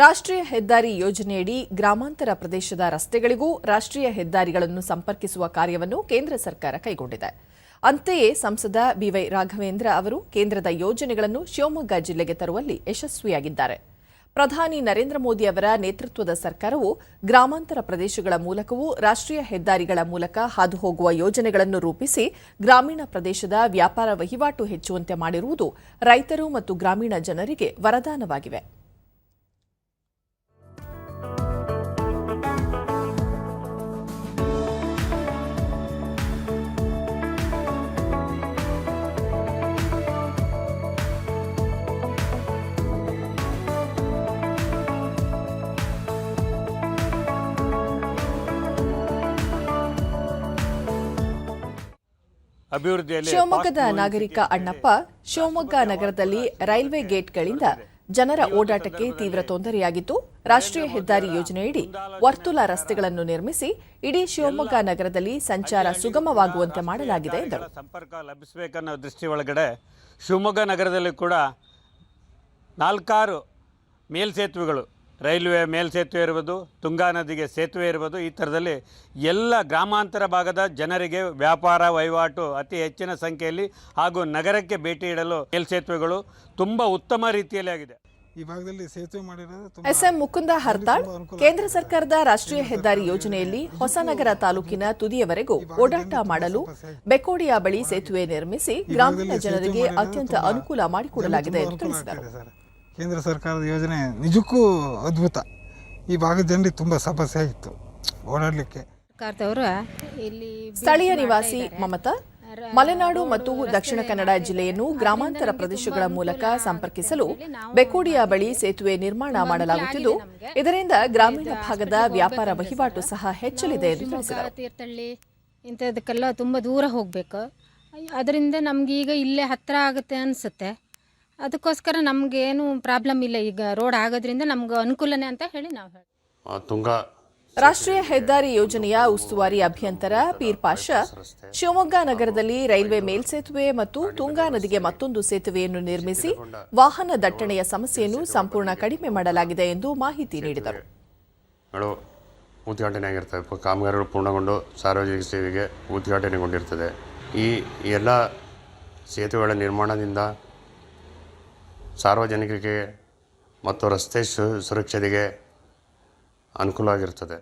ರಾಷ್ಟ್ರೀಯ ಹೆದ್ದಾರಿ ಯೋಜನೆಯಡಿ ಗ್ರಾಮಾಂತರ ಪ್ರದೇಶದ ರಸ್ತೆಗಳಿಗೂ ರಾಷ್ಟ್ರೀಯ ಹೆದ್ದಾರಿಗಳನ್ನು ಸಂಪರ್ಕಿಸುವ ಕಾರ್ಯವನ್ನು ಕೇಂದ್ರ ಸರ್ಕಾರ ಕೈಗೊಂಡಿದೆ. ಅಂತೆಯೇ ಸಂಸದ ಬಿವೈ ರಾಘವೇಂದ್ರ ಅವರು ಕೇಂದ್ರದ ಯೋಜನೆಗಳನ್ನು ಶಿವಮೊಗ್ಗ ಜಿಲ್ಲೆಗೆ ತರುವಲ್ಲಿ ಯಶಸ್ವಿಯಾಗಿದ್ದಾರೆ. ಪ್ರಧಾನಿ ನರೇಂದ್ರ ಮೋದಿ ಅವರ ನೇತೃತ್ವದ ಸರ್ಕಾರವು ಗ್ರಾಮಾಂತರ ಪ್ರದೇಶಗಳ ಮೂಲಕವೂ ರಾಷ್ಟ್ರೀಯ ಹೆದ್ದಾರಿಗಳ ಮೂಲಕ ಹಾದುಹೋಗುವ ಯೋಜನೆಗಳನ್ನು ರೂಪಿಸಿ ಗ್ರಾಮೀಣ ಪ್ರದೇಶದ ವ್ಯಾಪಾರ ವಹಿವಾಟು ಹೆಚ್ಚುವಂತೆ ಮಾಡಿರುವುದು ರೈತರು ಮತ್ತು ಗ್ರಾಮೀಣ ಜನರಿಗೆ ವರದಾನವಾಗಿವೆ. ಅಭಿವೃದ್ಧಿಯಲ್ಲಿ ಶಿವಮೊಗ್ಗದ ನಾಗರಿಕ ಅಣ್ಣಪ್ಪ ಶಿವಮೊಗ್ಗ ನಗರದಲ್ಲಿ ರೈಲ್ವೆ ಗೇಟ್ಗಳಿಂದ ಜನರ ಓಡಾಟಕ್ಕೆ ತೀವ್ರ ತೊಂದರೆಯಾಗಿದ್ದು ರಾಷ್ಟ್ರೀಯ ಹೆದ್ದಾರಿ ಯೋಜನೆಯಡಿ ವರ್ತುಲ ರಸ್ತೆಗಳನ್ನು ನಿರ್ಮಿಸಿ ಇಡೀ ಶಿವಮೊಗ್ಗ ನಗರದಲ್ಲಿ ಸಂಚಾರ ಸುಗಮವಾಗುವಂತೆ ಮಾಡಲಾಗಿದೆ ಎಂದರು. ಸಂಪರ್ಕ ಲಭಿಸಬೇಕನ್ನೋ ದೃಷ್ಟಿ ಒಳಗಡೆ ಶಿವಮೊಗ್ಗ ನಗರದಲ್ಲಿ ಕೂಡ ನಾಲ್ಕಾರು ಮೇಲ್ಸೇತುವೆಗಳು ರೈಲ್ವೆ ಮೇಲ್ಸೇತುವೆ ಇರ್ಬೋದು ತುಂಗಾ ನದಿಗೆ ಸೇತುವೆ ಇರ್ಬೋದು ಈ ಥರದಲ್ಲಿ ಎಲ್ಲ ಗ್ರಾಮಾಂತರ ಭಾಗದ ಜನರಿಗೆ ವ್ಯಾಪಾರ ವಹಿವಾಟು ಅತಿ ಹೆಚ್ಚಿನ ಸಂಖ್ಯೆಯಲ್ಲಿ ಹಾಗೂ ನಗರಕ್ಕೆ ಭೇಟಿ ಇಡಲು ಮೇಲ್ಸೇತುವೆಗಳು ತುಂಬ ಉತ್ತಮ ರೀತಿಯಲ್ಲಿ ಆಗಿದೆ. ಈ ಭಾಗದಲ್ಲಿ ಸೇತುವೆ ಮಾಡಿರೋದು ಎಸ್ಎಂ ಮುಕುಂದ ಹರ್ತಾಳ್ ಕೇಂದ್ರ ಸರ್ಕಾರದ ರಾಷ್ಟ್ರೀಯ ಹೆದ್ದಾರಿ ಯೋಜನೆಯಲ್ಲಿ ಹೊಸನಗರ ತಾಲೂಕಿನ ತುದಿಯವರೆಗೂ ಓಡಾಟ ಮಾಡಲು ಬೆಕೋಡಿಯಾ ಬಳಿ ಸೇತುವೆ ನಿರ್ಮಿಸಿ ಗ್ರಾಮೀಣ ಜನರಿಗೆ ಅತ್ಯಂತ ಅನುಕೂಲ ಮಾಡಿಕೊಡಲಾಗಿದೆ ಎಂದು ತಿಳಿಸಿದರು. ಕೇಂದ್ರ ಸರ್ಕಾರದ ಯೋಜನೆ ನಿಜಕ್ಕೂ ಅದ್ಭುತ. ಈ ಭಾಗದ ಜನರಿಗೆ ತುಂಬ ಸಮಸ್ಯೆ ಆಗಿತ್ತು ಓಡಾಡಲಿಕ್ಕೆ. ಸರ್ಕಾರದವರು ಇಲ್ಲಿ ಸ್ಥಳೀಯ ನಿವಾಸಿ ಮಮತಾ ಮಲೆನಾಡು ಮತ್ತು ದಕ್ಷಿಣ ಕನ್ನಡ ಜಿಲ್ಲೆಯನ್ನು ಗ್ರಾಮಾಂತರ ಪ್ರದೇಶಗಳ ಮೂಲಕ ಸಂಪರ್ಕಿಸಲು ಬೆಕೋಡಿಯ ಬಳಿ ಸೇತುವೆ ನಿರ್ಮಾಣ ಮಾಡಲಾಗುತ್ತಿದ್ದು ಇದರಿಂದ ಗ್ರಾಮೀಣ ಭಾಗದ ವ್ಯಾಪಾರ ವಹಿವಾಟು ಸಹ ಹೆಚ್ಚಲಿದೆ ಎಂದು ತಿಳಿಸಿದರು. ತೀರ್ಥಹಳ್ಳಿ ಇಂಥದಕ್ಕೆಲ್ಲ ತುಂಬ ದೂರ ಹೋಗಬೇಕು. ಅದರಿಂದ ನಮ್ಗೆ ಈಗ ಇಲ್ಲೇ ಹತ್ತಿರ ಆಗುತ್ತೆ ಅನಿಸುತ್ತೆ. ಅದಕ್ಕೋಸ್ಕರ ನಮಗೇನು ಪ್ರಾಬ್ಲಮ್ ಇಲ್ಲ. ಈಗ ರೋಡ್ ಆಗೋದ್ರಿಂದ ನಮ್ಗೆ ಅನುಕೂಲನೇ ಅಂತ ಹೇಳಿ ನಾವು ಹೇಳಿ ಆ, ತುಂಗಾ. ರಾಷ್ಟ್ರೀಯ ಹೆದ್ದಾರಿ ಯೋಜನೆಯ ಉಸ್ತುವಾರಿ ಅಭಿಯಂತರ ಪೀರ್ ಪಾಷಾ ಶಿವಮೊಗ್ಗ ನಗರದಲ್ಲಿ ರೈಲ್ವೆ ಮೇಲ್ಸೇತುವೆ ಮತ್ತು ತುಂಗಾ ನದಿಗೆ ಮತ್ತೊಂದು ಸೇತುವೆಯನ್ನು ನಿರ್ಮಿಸಿ ವಾಹನ ದಟ್ಟಣೆಯ ಸಮಸ್ಯೆಯನ್ನು ಸಂಪೂರ್ಣ ಕಡಿಮೆ ಮಾಡಲಾಗಿದೆ ಎಂದು ಮಾಹಿತಿ ನೀಡಿದರು. ಉದ್ಘಾಟನೆಯಾಗಿರ್ತವೆ ಉದ್ಘಾಟನೆ ಆಗಿರ್ತವೆ ಪ- ಕಾಮಗಾರಿಗಳು ಪೂರ್ಣಗೊಂಡು ಸಾರ್ವಜನಿಕ ಸೇವೆಗೆ ಉದ್ಘಾಟನೆಗೊಂಡಿರ್ತದೆ. ಈ ಎಲ್ಲ ಸೇತುವೆಗಳ ನಿರ್ಮಾಣದಿಂದ ಸಾರ್ವಜನಿಕರಿಗೆ ಮತ್ತು ರಸ್ತೆ ಸುರಕ್ಷತೆಗೆ ಅನುಕೂಲ ಆಗಿರ್ತದೆ